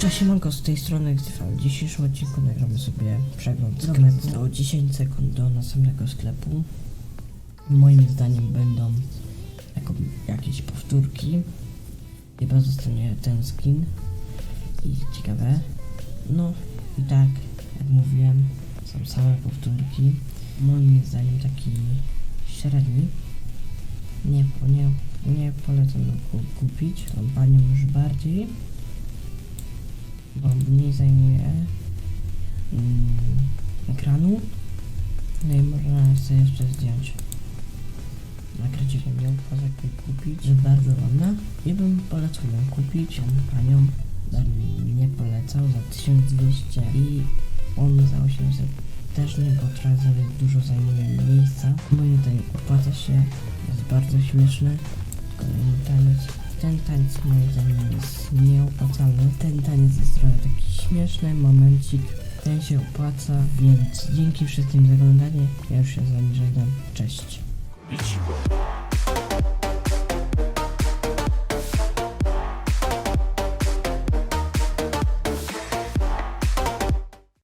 Cześć, Manko, z tej strony XTV. W dzisiejszym odcinku nagramy sobie przegląd sklepu. Do 10 sekund do następnego sklepu. Moim zdaniem będą jako, jakieś powtórki. Chyba zostanie ten skin. I ciekawe. No i tak, jak mówiłem, są same powtórki. Moim zdaniem taki średni. Nie, nie, nie polecam go ku- kupić. Tą panią już bardziej mniej zajmuje mm, ekranu. No i można sobie jeszcze zdjąć. Na krecie bym miał kozak kupić. Jest bardzo ładna i bym polecał ją kupić. Panią nie polecał za 1200 i on za 800 też nie, bo za dużo zajmuje miejsca. Moim zdaniem opłaca się, jest bardzo śmieszny. Kolejny taniec. Ten taniec moim zdaniem jest nieopłacalny. Ten taniec jest trochę taki śmieszny, momencik. Ten się opłaca, więc dzięki wszystkim za oglądanie. Ja już się z wami żegnam. Cześć.